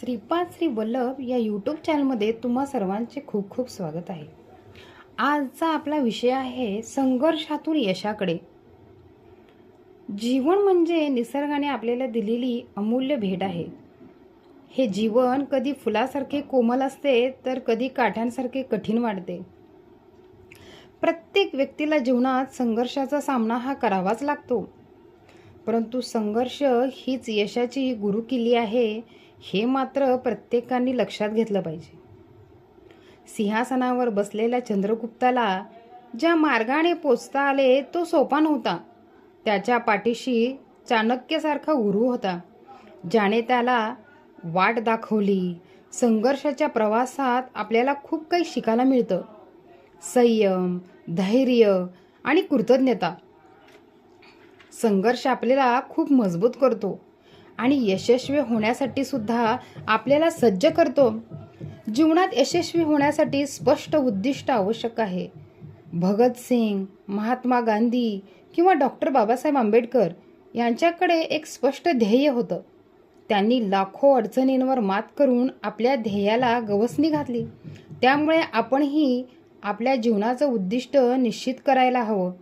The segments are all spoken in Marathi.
श्रीपाद श्री वल्लभ या यूट्यूब चॅनलमध्ये तुम्हा सर्वांचे खूप खूप स्वागत आहे. आजचा आपला विषय आहे संघर्षातून यशाकडे. जीवन म्हणजे निसर्गाने आपल्याला दिलेली अमूल्य भेट आहे. हे जीवन कधी फुलासारखे कोमल असते तर कधी काठ्यांसारखे कठीण वाटते. प्रत्येक व्यक्तीला जीवनात संघर्षाचा सामना हा करावाच लागतो. परंतु संघर्ष हीच यशाची गुरुकिल्ली आहे हे मात्र प्रत्येकाने लक्षात घेतलं पाहिजे. सिंहासनावर बसलेल्या चंद्रगुप्ताला ज्या मार्गाने पोचता आले तो सोपा नव्हता. त्याच्या पाठीशी चाणक्यसारखा गुरु होता ज्याने त्याला वाट दाखवली. संघर्षाच्या प्रवासात आपल्याला खूप काही शिकायला मिळतं. संयम धैर्य आणि कृतज्ञता. संघर्ष आपल्याला खूप मजबूत करतो. आणि यशस्वी होण्यासाठी सुद्धा आपल्याला सज्ज करतो. जीवनात यशस्वी होण्यासाठी स्पष्ट उद्दिष्ट आवश्यक आहे. भगतसिंग महात्मा गांधी किंवा डॉक्टर बाबासाहेब आंबेडकर यांच्याकडे एक स्पष्ट ध्येय होतं. त्यांनी लाखो अडचणींवर मात करून आपल्या ध्येयाला गवसणी घातली. त्यामुळे आपणही आपल्या जीवनाचं उद्दिष्ट निश्चित करायला हवं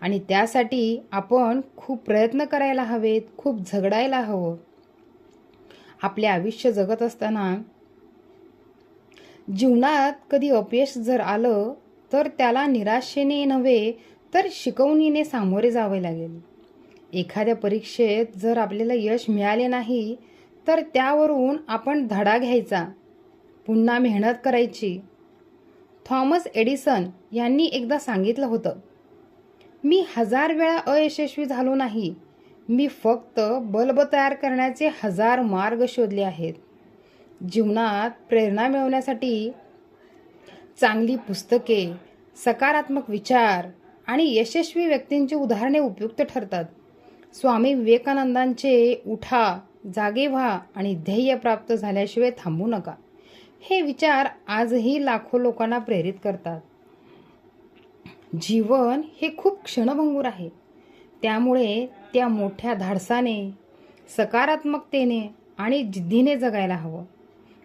आणि त्यासाठी आपण खूप प्रयत्न करायला हवेत खूप झगडायला हवं. आपले आयुष्य जगत असताना जीवनात कधी अपयश जर आलं तर त्याला निराशेने नव्हे तर शिकवणीने सामोरे जावे लागेल. एखाद्या परीक्षेत जर आपल्याला यश मिळाले नाही तर त्यावरून आपण धडा घ्यायचा पुन्हा मेहनत करायची. थॉमस एडिसन यांनी एकदा सांगितलं होतं मी हजार वेळा अयशस्वी झालो नाही मी फक्त बल्ब तयार करण्याचे हजार मार्ग शोधले आहेत. जीवनात प्रेरणा मिळवण्यासाठी चांगली पुस्तके सकारात्मक विचार आणि यशस्वी व्यक्तींची उदाहरणे उपयुक्त ठरतात. स्वामी विवेकानंदांचे उठा जागे व्हा आणि ध्येय प्राप्त झाल्याशिवाय थांबू नका. हे विचार आजही लाखो लोकांना प्रेरित करतात. जीवन हे खूप क्षणभंगूर आहे. त्यामुळे त्या मोठ्या धाडसाने सकारात्मकतेने आणि जिद्दीने जगायला हवं.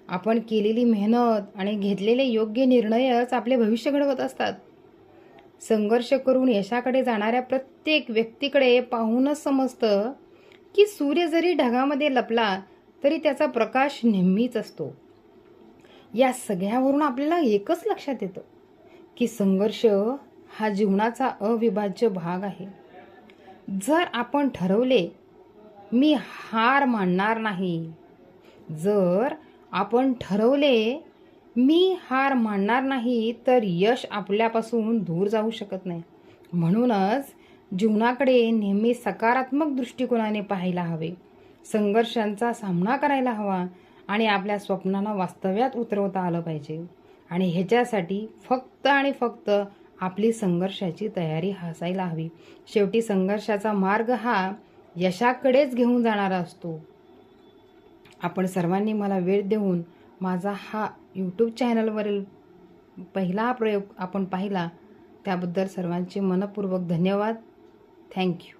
आपण केलेली मेहनत आणि घेतलेले योग्य निर्णयच आपले भविष्य घडवत असतात. संघर्ष करून यशाकडे जाणाऱ्या प्रत्येक व्यक्तीकडे पाहूनच समजतं की सूर्य जरी ढगामध्ये लपला तरी त्याचा प्रकाश नेहमीच असतो. या सगळ्यावरून आपल्याला एकच लक्षात येतं की संघर्ष हा जीवनाचा अविभाज्य भाग आहे. जर आपण ठरवले मी हार मानणार नाही. जर आपण ठरवले मी हार मानणार नाही तर यश आपल्यापासून दूर जाऊ शकत नाही. म्हणूनच जीवनाकडे नेहमी सकारात्मक दृष्टिकोनाने पाहायला हवे. संघर्षांचा सामना करायला हवा आणि आपल्या स्वप्नांना वास्तव्यात उतरवता आलं पाहिजे. आणि ह्याच्यासाठी फक्त आणि फक्त आपली संघर्षाची तयारी हसायला हवी. शेवटी संघर्षाचा मार्ग हा यशाकडेच घेऊन जाणारा असतो. आपण सर्वांनी मला वेळ देऊन माझा हा यूट्यूब चॅनलवरील पहिला प्रयोग आपण पाहिला. त्याबद्दल सर्वांचे मनपूर्वक धन्यवाद. थँक्यू